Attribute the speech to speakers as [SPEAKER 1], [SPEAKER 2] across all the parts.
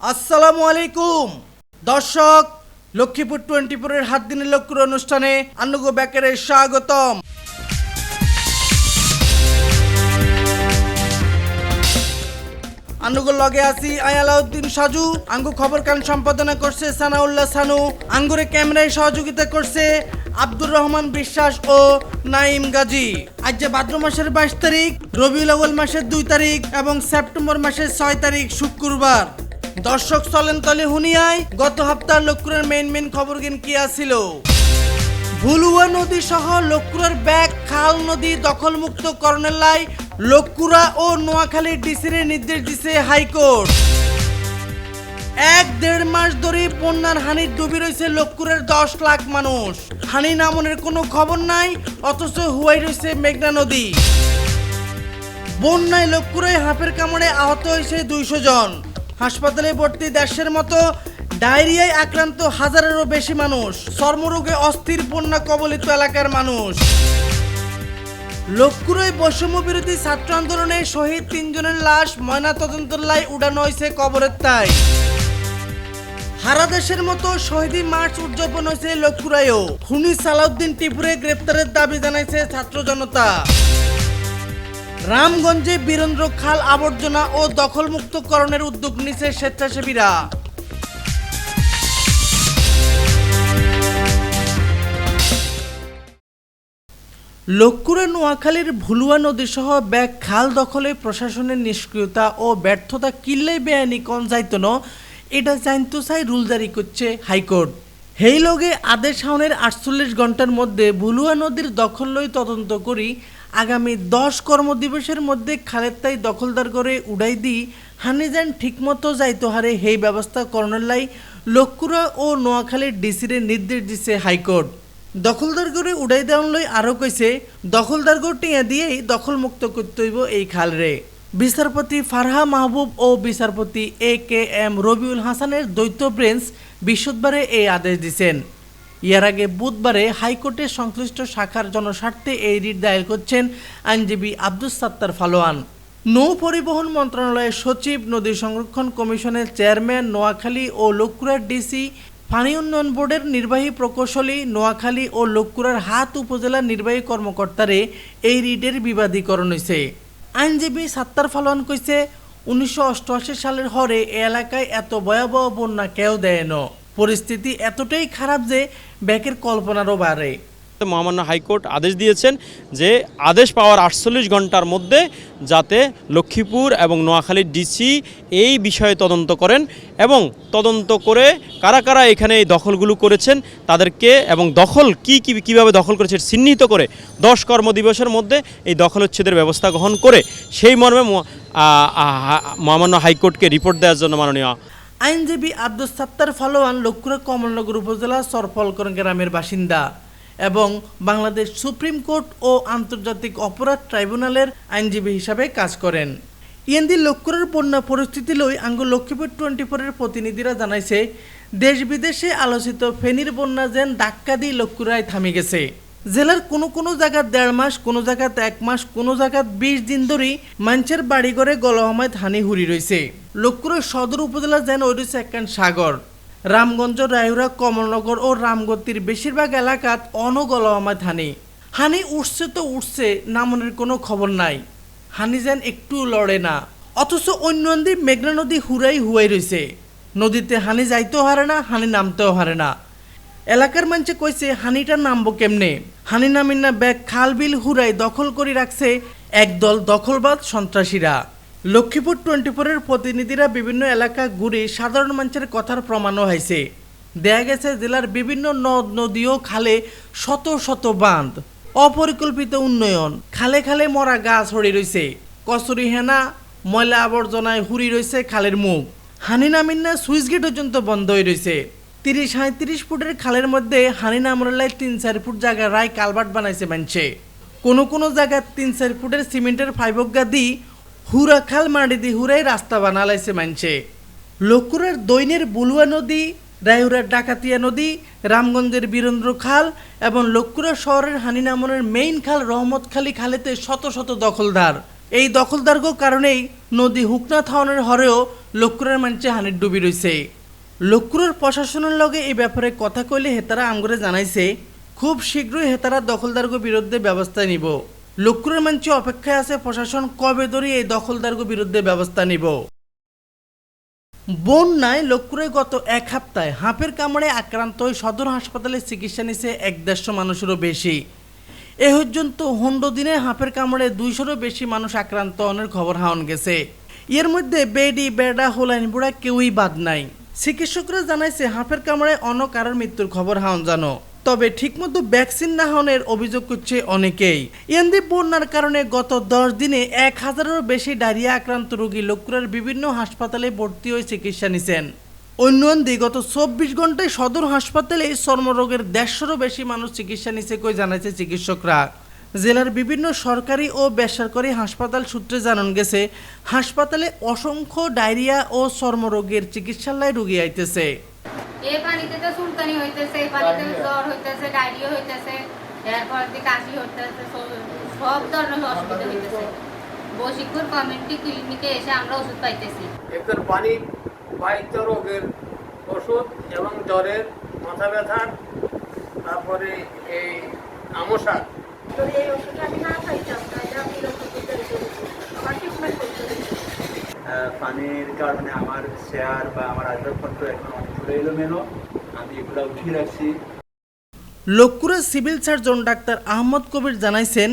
[SPEAKER 1] আসসালামু আলাইকুম। দর্শক, লক্ষ্মীপুর টোয়েন্টি ফোরের হাত দিনের লক্ষ্মীর অনুষ্ঠানে আন্নুগো ব্যাকের স্বাগতম। আঙ্গুর লগে আছি আয়ালাউদ্দিন সাজু। আঙ্গু খবর কান সম্পাদনা করছে সানাউল্লাহ সানু। আঙ্গুরে ক্যামেরায় সহযোগিতা করছে আব্দুর রহমান বিশ্বাস ও নাইম গাজী। আজ যে ভাদ্র মাসের বাইশ তারিখ, রবিউল আউয়াল মাসের দুই তারিখ এবং সেপ্টেম্বর মাসের ছয় তারিখ শুক্রবার। দর্শক চলেন তলে হুনিয়ায়। গত সপ্তাহ লক্ষ্মণের মেইন মেইন খবর গিন কি আসিল ভুলুয়া নদী সহ লক্কুরার ব্যাগ, খাল নদী দখলমুক্ত করণের লক্কুরা ও নোয়াখালী ডিসির নির্দেশ দিছে হাইকোর্ট। এক দেড় মাস ধরে বন্যার হানির ডুবি রয়েছে লক্কুরের দশ লাখ মানুষ। হানি নামনের কোনো খবর নাই, অথচ হুয়াই রয়েছে মেঘনা নদী। বন্যায় লক্কুরায় হাঁপের কামড়ে আহত হয়েছে দুইশো জন। হাসপাতালে ভর্তি দেশের মতো ডায়রিয়ায় আক্রান্ত হাজারেরও বেশি মানুষ। চর্মরোগে অস্থির বন্যা কবলিত এলাকার মানুষ। লক্ষ্মীরই বৈষম্য বিরোধী ছাত্র আন্দোলনে শহীদ তিনজনের লাশ ময়না তদন্তের লাই উড়ানো হয়েছে কবরের তাই। সারা দেশের মতো শহীদী মার্চ উদযাপন হয়েছে লক্ষ্মীরায়ও খুনি সালাউদ্দিন টিপুরে গ্রেপ্তারের দাবি জানাইছে ছাত্র জনতা। রামগঞ্জে বীরেন্দ্র খাল আবর্জনা ও দখলমুক্তকরণের উদ্যোগ নিছে স্বেচ্ছাসেবীরা। লক্ষ্মুরে নোয়াখালীর ভুলুয়া নদী সহ ব্যাগ খাল দখলে প্রশাসনের নিষ্ক্রিয়তা ও ব্যর্থতা কিল্লাই বেআইনি কন ন এটা জানতো চাই রুল জারি করছে হাইকোর্ট। হেই লগে আদেশ হাওনের আটচল্লিশ ঘণ্টার মধ্যে ভুলুয়া নদীর দখল লই তদন্ত করি আগামী দশ কর্মদিবসের মধ্যে খালের তাই দখলদার করে উড়াই দি হানি যান ঠিকমতো যাইতো হারে হেই ব্যবস্থা করণের লাই লক্ষ্মুরা ও নোয়াখালীর ডিসিরে নির্দেশ দিছে হাইকোর্ট। দখলদার করে উড়াই দেওয়ান লই আরও কইছে, দখলদার টিয়া দিয়েই দখল মুক্ত করতে হইব এই খাল রে বিচারপতি ফারহা মাহবুব ও বিচারপতি এ কে এম রবিউল হাসানের দ্বৈত বেঞ্চ বৃহস্পতিবারে এই আদেশ দিছেন। ইয়ার আগে বুধবারে হাইকোর্টের সংশ্লিষ্ট শাখার জনস্বার্থে এই রিট দায়ের করছেন আইনজীবী আব্দুস সাত্তার ফালোয়ান। নৌ পরিবহন মন্ত্রণালয়ের সচিব, নদী সংরক্ষণ কমিশনের চেয়ারম্যান নোয়াখালী ও লক্ষ্মুরার ডিসি, পানি উন্নয়ন বোর্ডের নির্বাহী প্রকৌশলী নোয়াখালী ও লক্ষ্মুরার হাত উপজেলার নির্বাহী কর্মকর্তারে এই রিটের বিবাদীকরণ হয়েছে আইনজীবী সাত্তার ফালোয়ান কইছে, উনিশশো অষ্টআশি সালের হরে এ এলাকায় এত ভয়াবহ বন্যা কেউ দেয় ন। পরিস্থিতি এতটাই খারাপ যে ব্যাকের কল্পনারও বাড়ে
[SPEAKER 2] মহামান্য হাইকোর্ট আদেশ দিয়েছেন যে আদেশ পাওয়ার আটচল্লিশ ঘণ্টার মধ্যে যাতে লক্ষ্মীপুর এবং নোয়াখালীর ডিসি এই বিষয়ে তদন্ত করেন এবং তদন্ত করে কারা কারা এখানে এই দখলগুলো করেছেন, তাদেরকে এবং দখল কি কি, কীভাবে দখল করেছে চিহ্নিত করে দশ কর্মদিবসের মধ্যে এই দখলচ্ছেদের ব্যবস্থা গ্রহণ করে সেই মর্মে মহামান্য হাইকোর্টকে রিপোর্ট দেওয়ার জন্য মাননীয়
[SPEAKER 1] আইনজীবী আব্দুল সাত্তার ফালোয়ান লক্ষ্মীরা কমলনগর উপজেলা সরফলকরণ গ্রামের বাসিন্দা এবং বাংলাদেশ সুপ্রিম কোর্ট ও আন্তর্জাতিক অপরাধ ট্রাইব্যুনালের আইনজীবী হিসাবে কাজ করেন। ইয়েন্দি লক্ষ্মীর বন্যা পরিস্থিতি লই আঙ্গ লক্ষ্মীপুর টোয়েন্টি ফোরের প্রতিনিধিরা জানাইছে, দেশ বিদেশে আলোচিত ফেনীর বন্যা যেন ধাক্কা দিয়ে লক্ষ্মীরায় থামে গেছে। জেলার কোনো কোনো জায়গাত দেড় মাস, কোনো জায়গাত এক মাস, কোনো জায়গাত বিশ দিন ধরেই মানুষের বাড়ি ঘরে গলহমায় ধানি হুরি রয়েছে লক্ষ্মীর সদর উপজেলা যেন রয়েছে একখান সাগর। রামগঞ্জ রায়ুরা কমলনগর ও রামগতির বেশিরভাগ এলাকাত অনগলহমায় ধানি। হানি উঠছে তো উঠছে নামনের কোনো খবর নাই। হানি যেন একটু লড়ে না। অথচ অন্য নদী মেঘনা নদী হুরাই হুয়াই রয়েছে নদীতে হানি যাইতেও হারে না, হানি নামতেও হারে না। এলাকার মানুষে কইছে হানিটা নামবো কেমনে? হানি নামিন না ব্যাগ খাল বিল হুরাই দখল করে রাখছে একদল দখলবাদ সন্ত্রাসীরা। লক্ষ্মীপুর টোয়েন্টি ফোরের প্রতিনিধিরা বিভিন্ন এলাকা ঘুরে সাধারণ মানুষের কথার প্রমাণও হয়েছে। দেখা গেছে জেলার বিভিন্ন নদ নদী ও খালে শত শত বাঁধ। অপরিকল্পিত উন্নয়ন। খালে খালে মরা গাছ হড়ি রয়েছে কচুরি হেনা, ময়লা আবর্জনায় হুড়ি রয়েছে খালের মুখ। হানি নামিন্না সুইচ গেট পর্যন্ত বন্ধ হয়ে রয়েছে তিরিশ সাঁত্রিশ ফুটের খালের মধ্যে হানি নামরলাই তিন, চার ফুট জায়গা রায় কালভার্ট বানাইছে মানছে কোনো কোনো জায়গায় তিন, চার ফুটের সিমেন্টের ফাইবজ্ঞা দি হুরা খাল মাটি দি হুরাই রাস্তা বানালাইছে মানছে লক্ষ্মুরের দৈনের বুলুয়া নদী রায়ুরার ডাকাতিয়া নদী, রামগঞ্জের বীরেন্দ্র খাল এবং লক্ষ্মুরা শহরের হানিনামনের মেইন খাল রহমতখালী খালেতে শত শত দখলদার। এই দখলদার্গ কারণেই নদী হুকনা থাওনের হরেও লক্ষ্মুরের মঞ্চে হানির ডুবি রয়েছে লক্ষ্মুরের প্রশাসনের লগে এই ব্যাপারে কথা কইলে হেতারা আমগরে জানাইছে, খুব শীঘ্রই হেতারা দখলদার্গ বিরুদ্ধে ব্যবস্থা নিব। লক্ষ্মুরের মঞ্চে অপেক্ষায় আছে প্রশাসন কবে ধরে এই দখলদার্গ বিরুদ্ধে ব্যবস্থা নিব? বন্যায় লক্ষ্মুরে গত এক সপ্তাহে হাঁপের কামড়ে আক্রান্ত হয়ে সদর হাসপাতালে চিকিৎসা নিছে এক দেড়শো মানুষেরও বেশি। এ পর্যন্ত হন্ডো দিনে হাঁপের কামড়ে দুইশোরও বেশি মানুষ আক্রান্ত অনের খবর হাওন গেছে। এর মধ্যে বেডি, বেডা, হোলাইনবুড়া কেউই বাদ নাই। চিকিৎসকরা জানাইছে হাঁপের কামড়ে অন্য কারোর মৃত্যুর খবর হাওন জানো। তবে ঠিকমতো ভ্যাকসিন না হওয়ার অভিযোগ করছে অনেকেই। এনদি বন্যার কারণে গত দশ দিনে এক হাজারেরও বেশি ডায়রিয়া আক্রান্ত রোগী লক্ষ্মুরের বিভিন্ন হাসপাতালে ভর্তি হয়ে চিকিৎসা নিছেন। অন্যদিকে গত চব্বিশ ঘন্টায় সদর হাসপাতালে চর্মরোগের দেড়শোরও বেশি মানুষ চিকিৎসা নিছে কই জানাইছে চিকিৎসকরা। জেলার বিভিন্ন সরকারি ও বেসরকারি হাসপাতাল সূত্রে জানান গেছে, হাসপাতালে অসংখ্য ডায়রিয়া ও চর্মরোগের চিকিৎসালয় রোগী আইতেছে।
[SPEAKER 3] এই পানিতে তো চুলকানি হইতেছে এই পানিতে জ্বর হইতেছে ডায়রিয়া হইতেছে এরপর দিয়ে কাশি হইতেছে সব- ধরনের অসুবিধা হইতেছে। বশিকপুর কমিউনিটি ক্লিনিকে এসে আমরা ওষুধ পাইতেছি।
[SPEAKER 4] এদের পানি বাহিত রোগের ওষুধ এবং জ্বরের মাথা ব্যথার তারপরে এই আমশার
[SPEAKER 5] যদি এই ওষুধটা আমি না খাইতাম তাহলে আমি এরকম করতে হতো। আমার ট্রিটমেন্ট করতে হতো।
[SPEAKER 6] আহ, পানির কারণে আমার শেয়ার বা আমার আসবাবপত্র এখন অনেকগুলো এলোমেলো। আমি এগুলো উঠিয়ে রাখছি।
[SPEAKER 1] লক্ষ্মুরের civil surgeon doctor Ahmad Kabir জানাইছেন,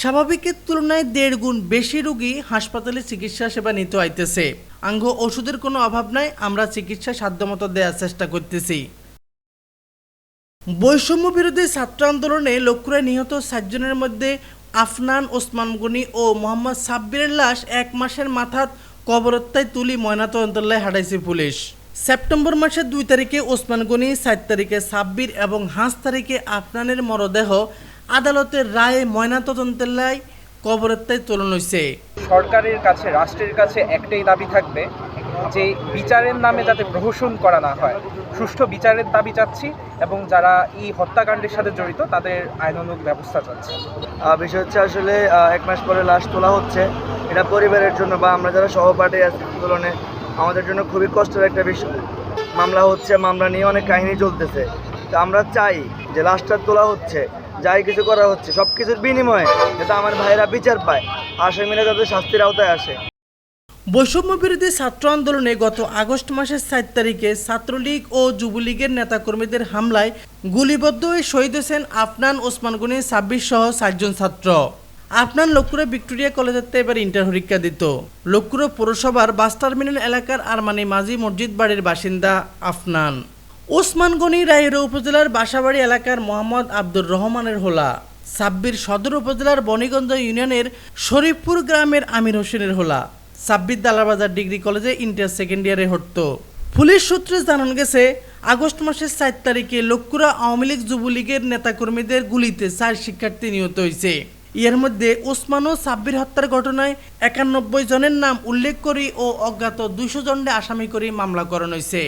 [SPEAKER 1] স্বাভাবিকের তুলনায় দেড় গুণ বেশি রোগী হাসপাতালে চিকিৎসা সেবা নিতে আইতেছে আঙ্গ ওষুধের কোনো অভাব নাই, আমরা চিকিৎসা সাধ্যমতো দেওয়ার চেষ্টা করতেছি। বৈষম্য বিরোধী ছাত্র আন্দোলনে লক্ষ্মুরায় নিহত সাতজনের মধ্যে আফনান, ওসমান গনি ও মোহাম্মদ সাব্বিরের লাশ এক মাসের মাথাত কবরত্তায় তুলি ময়নাতদন্তলায় হাঁটাইছে পুলিশ। সেপ্টেম্বর মাসের দুই তারিখে ওসমান গনি সাত তারিখে সাব্বির এবং হাঁস তারিখে আফনানের মরদেহ আদালতের রায়ে ময়নাতদন্তের কবরত্তায় তোলন হয়েছে
[SPEAKER 7] সরকারের কাছে রাষ্ট্রের কাছে একটাই দাবি থাকবে যে বিচারের নামে যাতে প্রহসন করা না হয়। সুষ্ঠু বিচারের দাবি চাচ্ছি এবং যারা এই হত্যাকাণ্ডের সাথে জড়িত তাদের আইনানুগ ব্যবস্থা চাচ্ছি।
[SPEAKER 8] বিষয় হচ্ছে আসলে এক মাস পরে লাশ তোলা হচ্ছে। এটা পরিবারের জন্য বা আমরা যারা সহপাঠী আছি আন্দোলনে, আমাদের জন্য খুবই কষ্টের একটা বিষয়। মামলা হচ্ছে, মামলা নিয়ে অনেক কাহিনী চলতেছে। তো আমরা চাই যে লাশটা তোলা হচ্ছে, যাই কিছু করা হচ্ছে সব কিছুর বিনিময়ে যাতে আমার ভাইরা বিচার পায় আসামিরা যাতে শাস্তির আওতায় আসে।
[SPEAKER 1] বৈষম্য বিরোধী ছাত্র আন্দোলনে গত আগস্ট মাসের সাত তারিখে ছাত্রলীগ ও যুবলীগের নেতাকর্মীদের হামলায় গুলিবদ্ধ হয়ে শহীদ হোসেন আফনান, ওসমান গনি, ছাব্বিশ সহ সাতজন ছাত্র। আফনান লক্ষ্মুরে ভিক্টোরিয়া কলেজের এবার ইন্টার পরীক্ষা দিত। লক্ষ্মুর পৌরসভার বাস টার্মিনাল এলাকার আরমানি মাঝি মসজিদ বাড়ির বাসিন্দা আফনান। ওসমান গনি রায়ুরা উপজেলার বাসাবাড়ি এলাকার মোহাম্মদ আব্দুর রহমানের হোলা। সাব্বির সদর উপজেলার বনিগঞ্জ ইউনিয়নের শরীফপুর গ্রামের আমির হোসেনের হোলা। সাব্বির দালাবাজার ডিগ্রি কলেজে ইন্টার সেকেন্ড ইয়ারে হতো পুলিশ সূত্রে জানান গেছে, আগস্ট মাসের সাত তারিখে লক্ষ্যুরা আওয়ামী লীগ যুবলীগের নেতাকর্মীদের গুলিতে চার শিক্ষার্থী নিহত হয়েছে। এর মধ্যে ওসমান ও সাব্বির হত্যার ঘটনায় একানব্বই জনের নাম উল্লেখ করি ও অজ্ঞাত দুইশো জনকে আসামি করে মামলা করানো হয়েছে।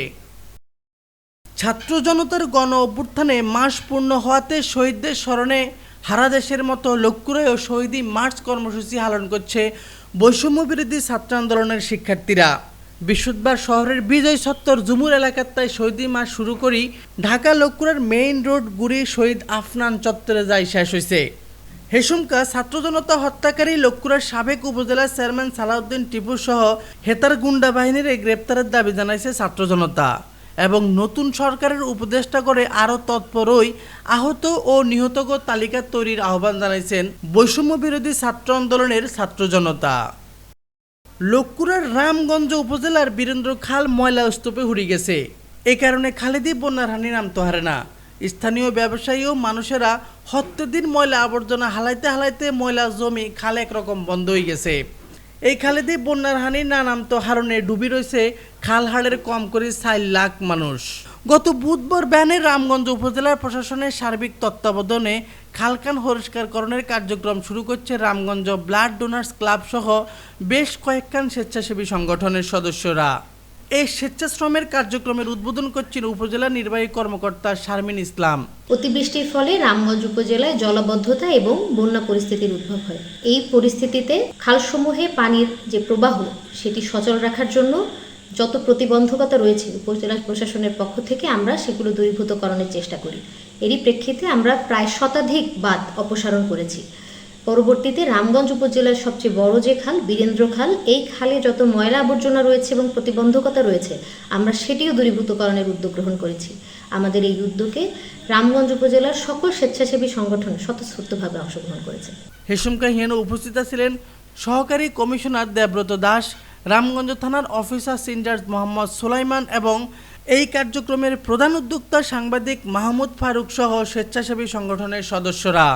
[SPEAKER 1] ছাত্র জনতার গণ অভ্যুত্থানে মাস পূর্ণ হওয়াতে শহীদদের স্মরণে হারা দেশের মতো লক্ষ্যুরায় ও শহীদী মার্চ কর্মসূচি পালন করছে বৈষম্য বিরোধী ছাত্র আন্দোলনের শিক্ষার্থীরা। বৃহস্পতিবার শহরের বিজয় সত্তর জুমুর এলাকার তাই শহীদী মাস শুরু করি ঢাকা লক্ষ্যুরের মেইন রোড গুড়ি শহীদ আফনান চত্বরে যায় শেষ হয়েছে। হেসুমকা ছাত্র জনতা হত্যাকারী লক্ষ্মুরের সাবেক উপজেলা চেয়ারম্যান সালাউদ্দিন টিপু সহ হেতার গুন্ডা বাহিনীর গ্রেপ্তারের দাবি জানাইছে ছাত্র জনতা এবং নতুন সরকারের উপদেষ্টা করে আরও তৎপরই আহত ও নিহতগ তালিকা তৈরির আহ্বান জানাইছেন বৈষম্য বিরোধী ছাত্র আন্দোলনের ছাত্র জনতা লক্ষ্মুরের রামগঞ্জ উপজেলার বীরেন্দ্র খাল ময়লা স্তূপে হুড়ি গেছে। এই কারণে খালেদি বন্যার হানি নামতে হারে না। স্থানীয় ব্যবসায়ী ও মানুষেরা হত্যদিন ময়লা আবর্জনা হালাইতে হালাইতে ময়লা জমি খালে একরকম বন্ধ হয়ে গেছে। এই খালেদি বন্যার হানি নামতো হারণে ডুবি রয়েছে। খালহাড়ের কম করে চার লাখ মানুষ। গত বুধবার ব্যানের রামগঞ্জ উপজেলার প্রশাসনের সার্বিক তত্ত্বাবধানে খালকান পরিষ্কারকরণের কার্যক্রম শুরু করছে রামগঞ্জ ব্লাড ডোনার্স ক্লাব সহ বেশ কয়েকখান স্বেচ্ছাসেবী সংগঠনের সদস্যরা। এই স্বেচ্ছাশ্রমের কার্যক্রমের উদ্বোধন করছেন উপজেলা নির্বাহী কর্মকর্তা শারমিন ইসলাম।
[SPEAKER 9] অতিবৃষ্টির ফলে রামগঞ্জ উপজেলায় জলবদ্ধতা এবং বন্যা পরিস্থিতির উদ্ভব হয়। এই পরিস্থিতিতে খালসমূহে পানির যে প্রবাহ, সেটি সচল রাখার জন্য যত প্রতিবন্ধকতা রয়েছে উপজেলা প্রশাসনের পক্ষ থেকে আমরা সেগুলো দূরীভূতকরণের চেষ্টা করি। এরই প্রেক্ষিতে আমরা প্রায় শতাধিক বাঁধ অপসারণ করেছি। পরবর্তীতে রামগঞ্জ উপজেলার সবচেয়ে বড় যে খাল, বীরেন্দ্র খাল, এই খালে যত ময়লা আবর্জনা রয়েছে এবং প্রতিবন্ধকতা রয়েছে, আমরা সেটিও দূরীভূতকরণের উদ্যোগ গ্রহণ করেছি। আমাদের এই উদ্যোগে রামগঞ্জ উপজেলার সকল স্বেচ্ছাসেবী সংগঠন স্বতঃস্ফূর্তভাবে অংশগ্রহণ করেছে।
[SPEAKER 1] হেসুমকা হিয়ানো উপস্থিত ছিলেন সহকারী কমিশনার দেবব্রত দাস, রামগঞ্জ থানার অফিসার ইনচার্জ মোহাম্মদ সোলাইমান এবং এই কার্যক্রমের প্রধান উদ্যোক্তা সাংবাদিক মাহমুদ ফারুক সহ স্বেচ্ছাসেবী সংগঠনের সদস্যরা।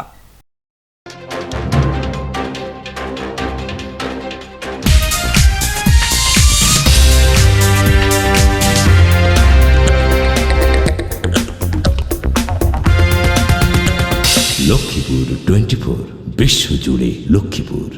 [SPEAKER 10] বিশ্বজুড়ে লক্ষ্মীপুর।